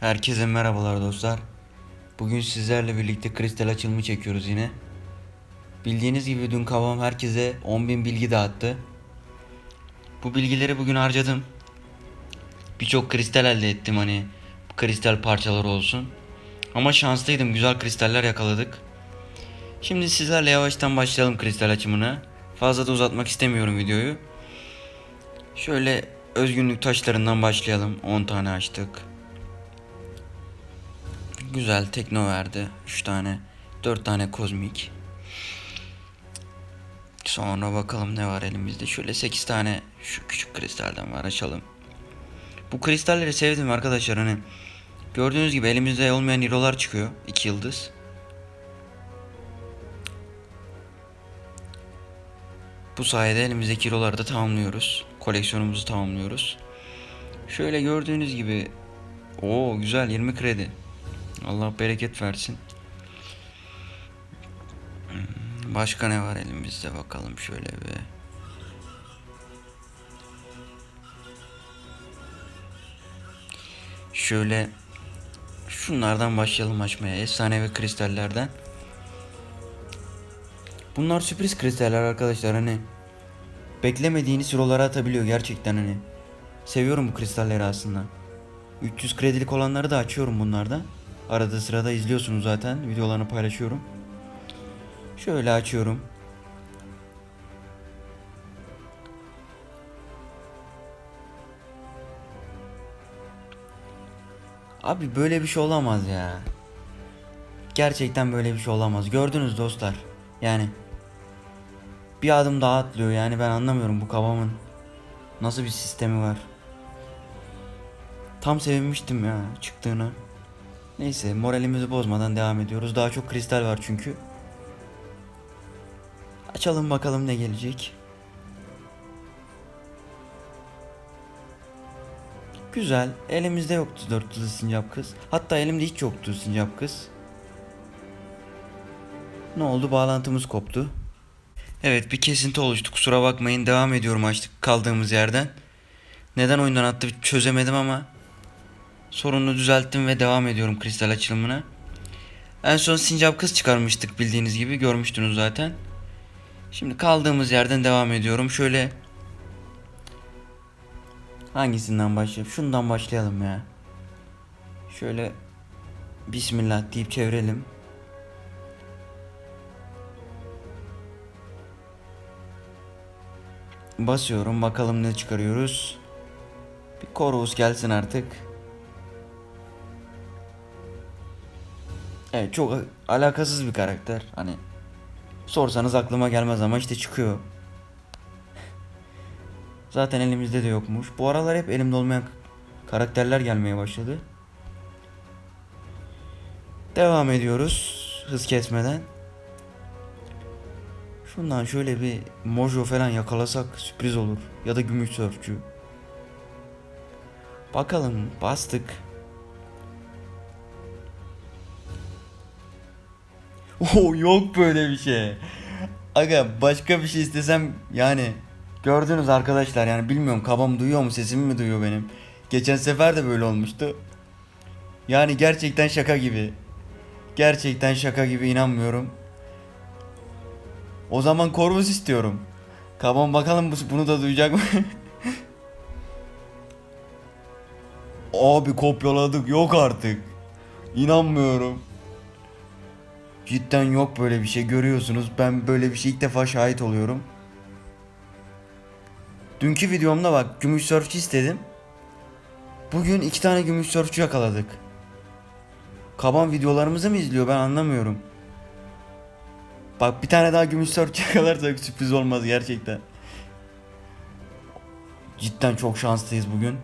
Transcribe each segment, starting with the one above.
Herkese merhabalar dostlar. Bugün sizlerle birlikte kristal açılımı çekiyoruz yine. Bildiğiniz gibi dün kavam herkese 10.000 bilgi dağıttı. Bu bilgileri bugün harcadım. Birçok kristal elde ettim hani kristal parçaları olsun. Ama şanslıydım güzel kristaller yakaladık. Şimdi sizlerle yavaştan başlayalım kristal açımına. Fazla da uzatmak istemiyorum videoyu. Şöyle özgünlük taşlarından başlayalım. 10 tane açtık. Güzel tekno verdi. 3 tane. 4 tane kozmik. Sonra bakalım ne var elimizde. Şöyle 8 tane şu küçük kristalden var açalım. Bu kristalleri sevdim arkadaşlar hani. Gördüğünüz gibi elimizde olmayan hero'lar çıkıyor. 2 yıldız. Bu sayede elimizdeki hero'ları da tamamlıyoruz. Koleksiyonumuzu tamamlıyoruz. Şöyle gördüğünüz gibi o güzel 20 kredi. Allah bereket versin. Hmm, Başka ne var elimizde bakalım şöyle bir. Şöyle şunlardan başlayalım açmaya. Efsanevi kristallerden. Bunlar sürpriz kristaller arkadaşlar hani. Beklemediğiniz hero'lara atabiliyor gerçekten hani. Seviyorum bu kristalleri aslında. 300 kredilik olanları da açıyorum bunlardan. Arada sırada izliyorsunuz zaten. Videolarını paylaşıyorum. Şöyle açıyorum. Abi böyle bir şey olamaz ya. Gerçekten böyle bir şey olamaz. Gördünüz dostlar. Yani bir adım daha atlıyor yani ben anlamıyorum bu kavamın nasıl bir sistemi var. Tam sevinmiştim ya çıktığına. Neyse moralimizi bozmadan devam ediyoruz. Daha çok kristal var çünkü. Açalım bakalım ne gelecek. Güzel. Elimizde yoktu dört yıldız sincap kız. Hatta elimde hiç yoktu sincap kız. Ne oldu? Bağlantımız koptu. Evet bir kesinti oluştu. Kusura bakmayın. Devam ediyorum açtık kaldığımız yerden. Neden oyundan attı çözemedim ama sorunu düzelttim ve devam ediyorum kristal açılımına. En son sincap kız çıkarmıştık bildiğiniz gibi görmüştünüz zaten. Şimdi kaldığımız yerden devam ediyorum. Şöyle hangisinden başlayalım? Şundan başlayalım ya. Şöyle Bismillah deyip çevirelim. Basıyorum bakalım ne çıkarıyoruz. Bir Corvus gelsin artık. Evet çok alakasız bir karakter. Hani sorsanız aklıma gelmez ama işte çıkıyor. Zaten elimizde de yokmuş. Bu aralar hep elimde olmayan karakterler gelmeye başladı. Devam ediyoruz hız kesmeden. Şundan şöyle bir mojo falan yakalasak sürpriz olur. Ya da gümüş sörfçü. Bakalım bastık. Oo yok böyle bir şey. Aga başka bir şey istesem yani gördünüz arkadaşlar yani bilmiyorum kabam duyuyor mu sesimi mi duyuyor benim. Geçen sefer de böyle olmuştu. Yani gerçekten şaka gibi. Gerçekten şaka gibi inanmıyorum. O zaman Corvus istiyorum. Kabam bakalım bu- bunu da duyacak mı? Abi kopyaladık yok artık. İnanmıyorum. Cidden yok böyle bir şey görüyorsunuz. Ben böyle bir şey ilk defa şahit oluyorum. Dünkü videomda bak gümüş sörfçü istedim. Bugün iki tane gümüş sörfçü yakaladık. Kaban videolarımızı mı izliyor ben anlamıyorum. Bak bir tane daha gümüş sörfçü yakalarsak sürpriz olmaz gerçekten. Cidden çok şanslıyız bugün.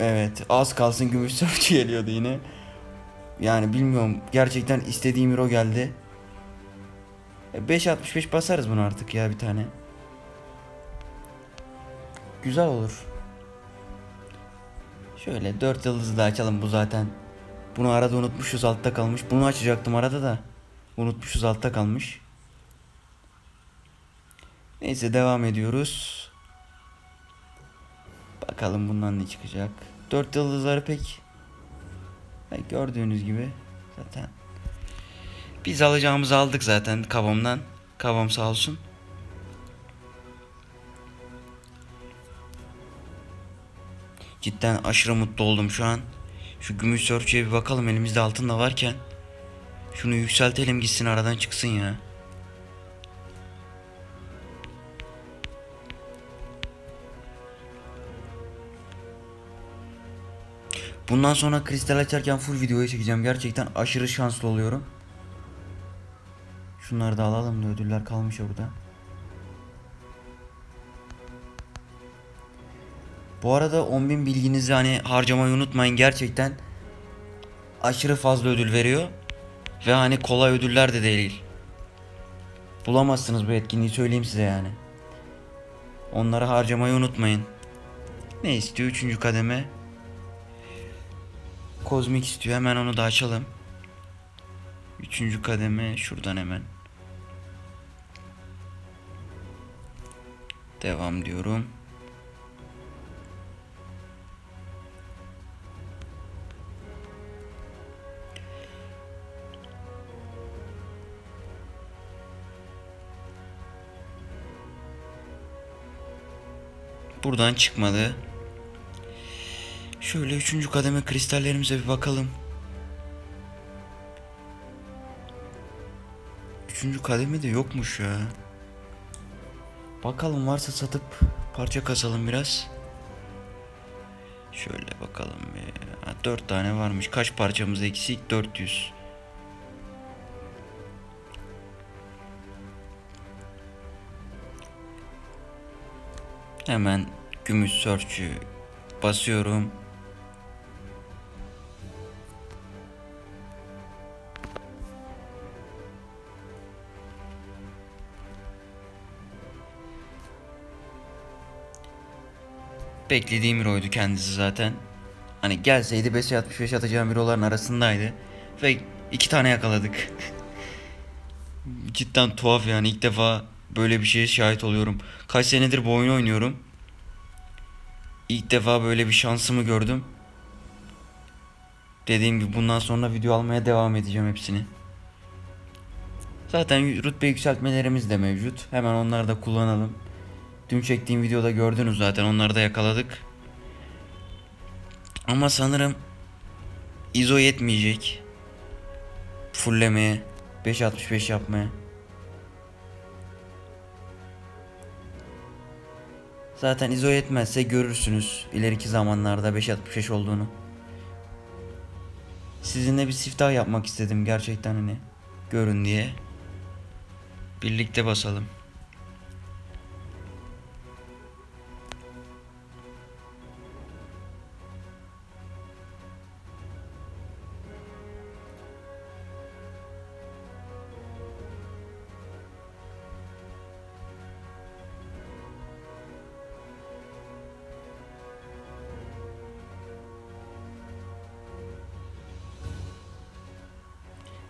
Evet az kalsın gümüş sörfçü geliyordu yine. Yani bilmiyorum gerçekten istediğim hero geldi. E, 5.65 basarız bunu artık ya bir tane. Güzel olur. Şöyle 4 yıldızı da açalım bu zaten. Bunu arada unutmuşuz altta kalmış. Bunu açacaktım arada da. Unutmuşuz altta kalmış. Neyse devam ediyoruz. Bakalım bundan ne çıkacak. Dört yıldızları pek e, gördüğünüz gibi zaten biz alacağımızı aldık zaten kavamdan. Kavam sağ olsun. Cidden aşırı mutlu oldum şu an. Şu gümüş sörfçüye bir bakalım elimizde altın da varken. Şunu yükseltelim gitsin aradan çıksın ya. Bundan sonra kristal açarken full videoya çekeceğim. Gerçekten aşırı şanslı oluyorum. Şunları da alalım da ödüller kalmış orada. Bu arada 10.000 bilginizi hani harcamayı unutmayın gerçekten aşırı fazla ödül veriyor ve hani kolay ödüller de değil. Bulamazsınız bu etkinliği söyleyeyim size yani. Onları harcamayı unutmayın. Ne istiyor? Üçüncü kademe. Kozmik istiyor. Hemen onu da açalım. Üçüncü kademe şuradan hemen. Devam diyorum. Buradan çıkmadı. Şöyle üçüncü kademe kristallerimize bir bakalım. Üçüncü kademe de yokmuş ya. Bakalım varsa satıp parça kasalım biraz. Şöyle bakalım. Ha, dört tane varmış. Kaç parçamız eksik? 400. Hemen gümüş sörçü basıyorum. Beklediğim hero'ydu kendisi zaten. Hani gelseydi 5'e 65 atacağım hero'ların arasındaydı. Ve iki tane yakaladık. Cidden tuhaf yani ilk defa böyle bir şeye şahit oluyorum. Kaç senedir bu oyunu oynuyorum. İlk defa böyle bir şansımı gördüm. Dediğim gibi bundan sonra video almaya devam edeceğim hepsini. Zaten rütbe yükseltmelerimiz de mevcut. Hemen onları da kullanalım. Dün çektiğim videoda gördünüz zaten onları da yakaladık. Ama sanırım ISO yetmeyecek. Fullemeye, 5.65 yapmaya. Zaten ISO yetmezse görürsünüz ileriki zamanlarda 5.65 olduğunu. Sizinle bir siftah yapmak istedim gerçekten hani görün diye. Birlikte basalım.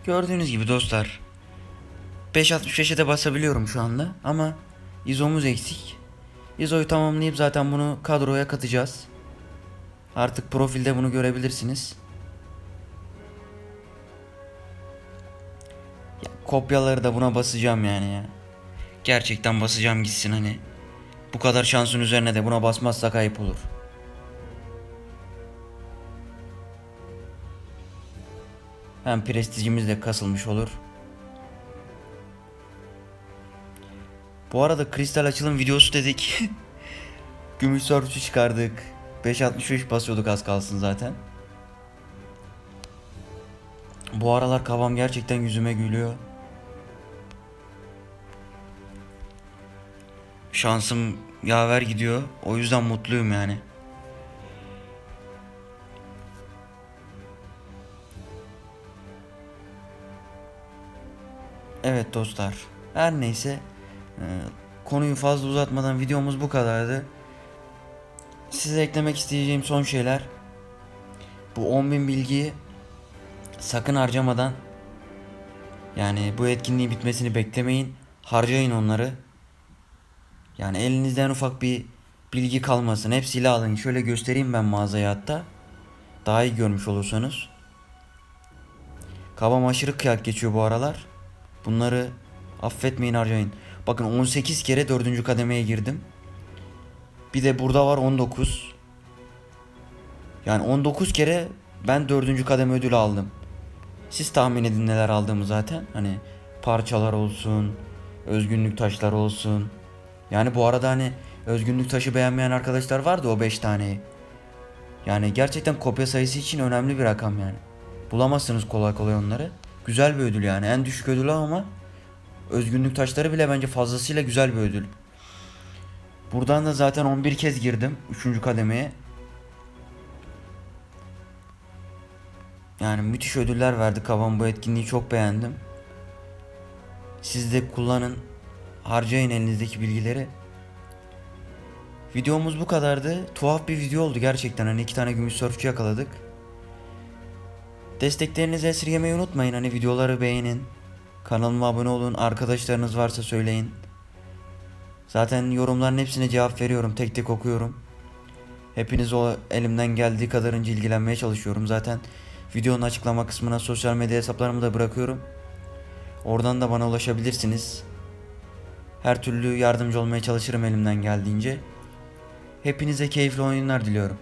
Gördüğünüz gibi dostlar 5.65'e de basabiliyorum şu anda ama ISO'muz eksik. ISO'yu tamamlayıp zaten bunu kadroya katacağız. Artık profilde bunu görebilirsiniz. Ya, kopyaları da buna basacağım yani ya. Gerçekten basacağım gitsin hani. Bu kadar şansın üzerine de buna basmazsak ayıp olur. Hem prestijimiz de kasılmış olur. Bu arada kristal açılım videosu dedik. Gümüş sorçu çıkardık. 5.65 basıyorduk az kalsın zaten. Bu aralar kavam gerçekten yüzüme gülüyor. Şansım yaver gidiyor. O yüzden mutluyum yani. Evet dostlar. Her neyse e, konuyu fazla uzatmadan videomuz bu kadardı. Size eklemek isteyeceğim son şeyler. Bu 10.000 bilgiyi sakın harcamadan yani bu etkinliğin bitmesini beklemeyin. Harcayın onları. Yani elinizden ufak bir bilgi kalmasın. Hepsiyle alın. Şöyle göstereyim ben mağazayı hatta. Daha iyi görmüş olursanız. Kavam aşırı kıyak geçiyor bu aralar. Bunları affetmeyin harcayın. Bakın 18 kere 4. kademeye girdim. Bir de burada var 19. Yani 19 kere ben 4. kademe ödülü aldım. Siz tahmin edin neler aldığımı zaten. Hani parçalar olsun, özgünlük taşları olsun. Yani bu arada hani özgünlük taşı beğenmeyen arkadaşlar vardı o 5 taneyi. Yani gerçekten kopya sayısı için önemli bir rakam yani. Bulamazsınız kolay kolay onları. Güzel bir ödül yani. En düşük ödül ama özgünlük taşları bile bence fazlasıyla güzel bir ödül. Buradan da zaten 11 kez girdim 3. kademeye. Yani müthiş ödüller verdi Kavan bu etkinliği çok beğendim. Siz de kullanın. Harcayın elinizdeki bilgileri. Videomuz bu kadardı. Tuhaf bir video oldu gerçekten. Hani iki tane gümüş sörfçü yakaladık. Desteklerinizi esirgemeyi unutmayın. Hani videoları beğenin. Kanalıma abone olun. Arkadaşlarınız varsa söyleyin. Zaten yorumların hepsine cevap veriyorum. Tek tek okuyorum. Hepiniz o elimden geldiği kadarınca ilgilenmeye çalışıyorum. Zaten videonun açıklama kısmına sosyal medya hesaplarımı da bırakıyorum. Oradan da bana ulaşabilirsiniz. Her türlü yardımcı olmaya çalışırım elimden geldiğince. Hepinize keyifli oyunlar diliyorum.